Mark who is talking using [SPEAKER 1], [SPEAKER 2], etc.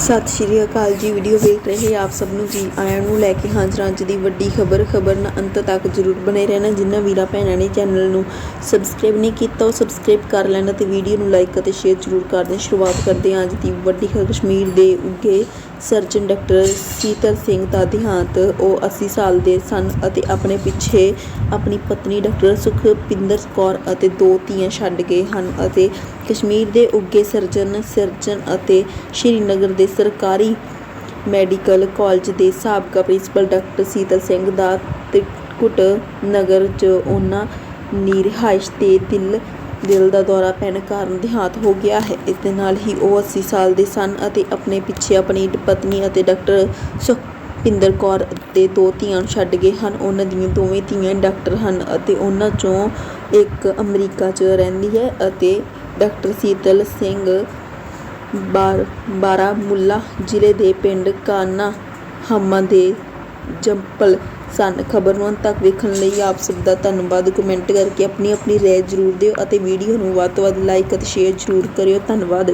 [SPEAKER 1] ਸਤਿ ਸ਼੍ਰੀ ਅਕਾਲ ਜੀ। ਵੀਡੀਓ ਵੇਖ ਰਹੇ ਆਪ ਸਭ ਨੂੰ ਜੀ। ਆਇਆਂ ਨੂੰ ਲੈ ਕੇ ਹਾਜ਼ਰ ਅੱਜ ਦੀ ਵੱਡੀ ਖਬਰ। ਖਬਰ ਨਾਲ ਅੰਤ ਤੱਕ ਜਰੂਰ ਬਣੇ ਰਹਿਣਾ, ਜਿਨ੍ਹਾਂ ਵੀਰਾਂ ਭੈਣਾਂ ਨੇ ਚੈਨਲ ਨੂੰ ਸਬਸਕ੍ਰਾਈਬ ਨਹੀਂ ਕੀਤਾ, ਉਹ ਸਬਸਕ੍ਰਾਈਬ ਕਰ ਲੈਣਾ ਤੇ ਵੀਡੀਓ ਨੂੰ ਲਾਈਕ ਅਤੇ ਸ਼ੇਅਰ ਜਰੂਰ ਕਰ ਦੇਣ ਸ਼ੁਰੂਆਤ ਕਰਦੇ ਹਾਂ ਅੱਜ ਦੀ ਵੱਡੀ ਖਬਰ। ਕਸ਼ਮੀਰ ਦੇ ਉੱਗੇ ਸਰਜਨ ਡਾਕਟਰ ਸੀਤਲ ਸਿੰਘ ਦਾ ਦੇਹਾਂਤ। ਉਹ 80 ਸਾਲ ਦੇ ਸਨ ਅਤੇ ਆਪਣੇ ਪਿੱਛੇ ਆਪਣੀ ਪਤਨੀ ਡਾਕਟਰ ਸੁਖਪਿੰਦਰ ਕੌਰ ਅਤੇ ਦੋ ਧੀਆਂ ਛੱਡ ਗਏ ਹਨ ਅਤੇ ਕਸ਼ਮੀਰ ਦੇ ਉੱਗੇ ਸਰਜਨ ਸਰਜਨ ਅਤੇ ਸ਼੍ਰੀਨਗਰ ਦੇ ਸਰਕਾਰੀ ਮੈਡੀਕਲ ਕਾਲਜ ਦੇ ਸਾਬਕਾ ਪ੍ਰਿੰਸੀਪਲ ਡਾਕਟਰ ਸੀਤਲ ਸਿੰਘ ਦਾ ਤਿਰਕੁਟ ਨਗਰ 'ਚ ਉਹਨਾਂ ਦੀ ਰਿਹਾਇਸ਼ ਤੇ ਦਿਲ ਦਿਲ ਦਾ ਦੌਰਾ ਪੈਣ ਕਾਰਨ ਦੇਹਾਂਤ ਹੋ ਗਿਆ ਹੈ। ਇਸ ਦੇ ਨਾਲ ਹੀ ਉਹ 80 ਸਾਲ ਦੇ ਸਨ ਅਤੇ ਆਪਣੇ ਪਿੱਛੇ ਆਪਣੀ ਪਤਨੀ ਅਤੇ ਡਾਕਟਰ ਸੁਖਪਿੰਦਰ ਕੌਰ ਤੇ ਦੋ ਧੀਆਂ ਛੱਡ ਗਏ ਹਨ। ਉਹਨਾਂ ਦੀਆਂ ਦੋਵੇਂ ਧੀਆਂ ਡਾਕਟਰ ਹਨ ਅਤੇ ਉਹਨਾਂ ਚੋਂ ਇੱਕ ਅਮਰੀਕਾ 'ਚ ਰਹਿੰਦੀ ਹੈ ਅਤੇ ਡਾਕਟਰ ਸੀਤਲ ਸਿੰਘ ਬਾਰ ਬਾਰਾਮੂਲਾ ਜ਼ਿਲ੍ਹੇ ਦੇ ਪਿੰਡ ਕਾਨਾ ਹਮਾ ਦੇ ਜੰਪਲ ਸਨ। ਖਬਰ ਨੂੰ ਅੰਤ ਤੱਕ ਵੇਖਣ ਲਈ ਆਪ ਸਭ ਦਾ ਧੰਨਵਾਦ। ਕਮੈਂਟ ਕਰਕੇ ਆਪਣੀ ਆਪਣੀ ਰਾਏ ਜ਼ਰੂਰ ਦਿਓ ਅਤੇ ਵੀਡੀਓ ਨੂੰ ਵੱਧ ਤੋਂ ਵੱਧ ਲਾਈਕ ਅਤੇ ਸ਼ੇਅਰ ਜ਼ਰੂਰ ਕਰਿਓ। ਧੰਨਵਾਦ।